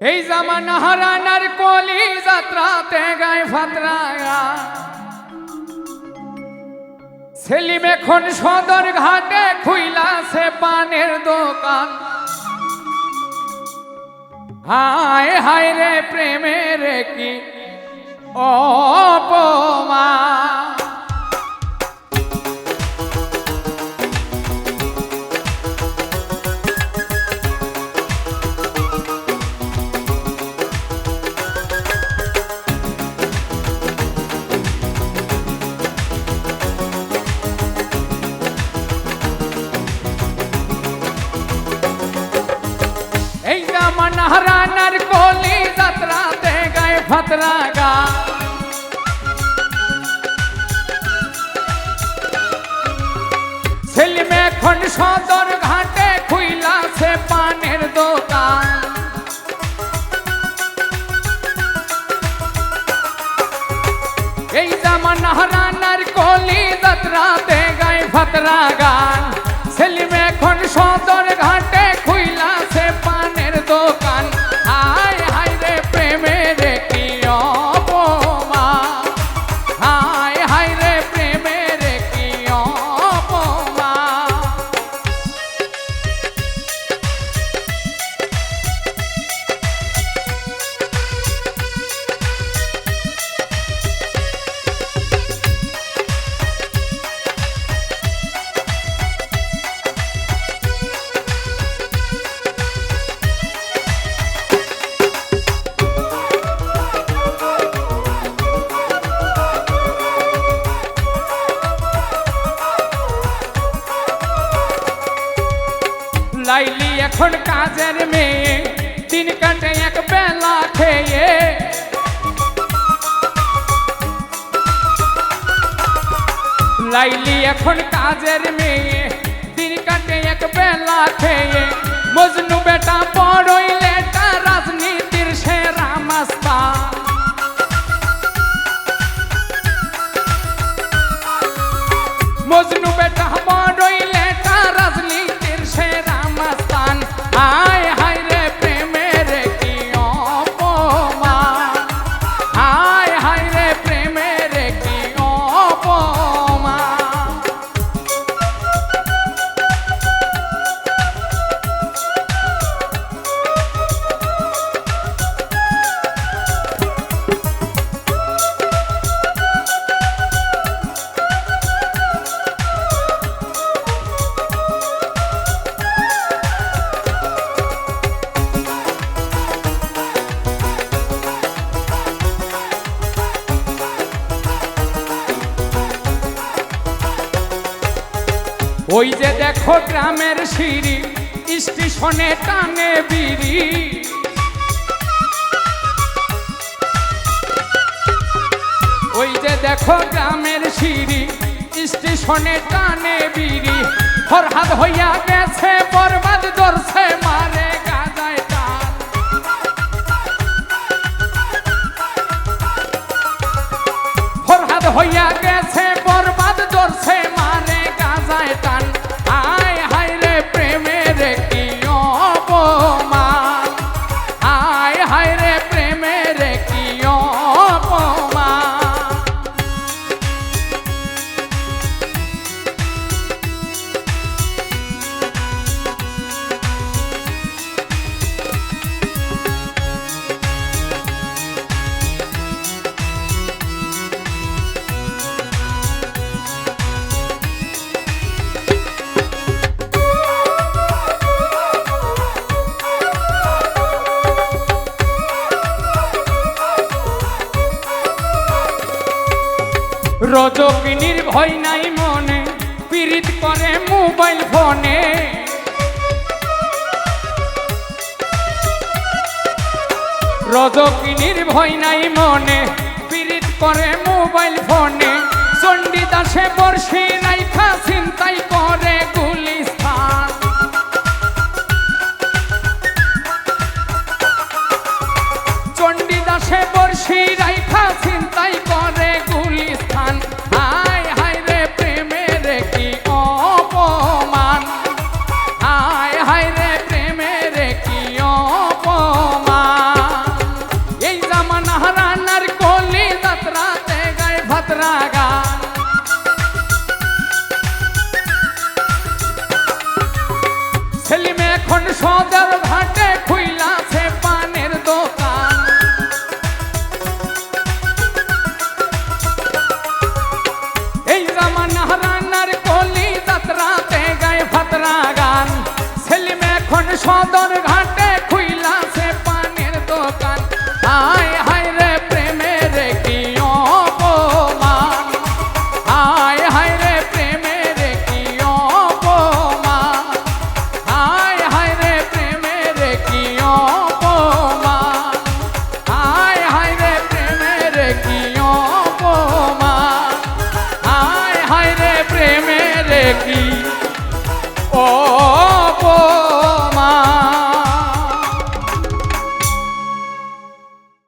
এই জামানা হারানার কলি যাত্রাতে গায়ে ফাতরায়া। সেলিম এখন সদর ঘাটে খুইলাছে পানের দোকান। হায় হায় রে প্রেমের কি অপমা জামানা হারানার কলি যাত্রাতে গায়ে ফাতরা গা সেলিম এখন সদর ঘাটে খুইলাছে পানের দোকান এই জামানা হারানার লাইলি এখন কাজের মেয়ে দিন কাটে এক বেলা খেয়ে লাইলি এখন কাজের মেয়ে দিন কাটে এক বেলা খেয়ে মজনু বেটা বড়ই ওই যে দেখো গ্রামের সিঁড়ি, স্টেশনে টানে বিড়ি। ওই যে দেখো গ্রামের সিঁড়ি, স্টেশনে টানে বিড়ি। ফরহাদ হইয়া গেছে, বরবাদ ধরছে, মারে গাজায় টান ফরহাদ হইয়া গেছে রজকিনীর ভয় নাই মনে, পীড়িত করে মোবাইল ফোনে। রজকিনীর ভয় নাই মনে, পীড়িত করে মোবাইল ফোনে। চণ্ডীদাসে বর্ষি রাইখা চিন্তাই করে যাত্রা গান সেলিম এখন সদর ঘাটে খুইলাছে পানের দোকান। এই রামানা রান্নার কলি যাত্রাতে গায়ে ফাতরা গান সেলিম এখন সদর ঘাটে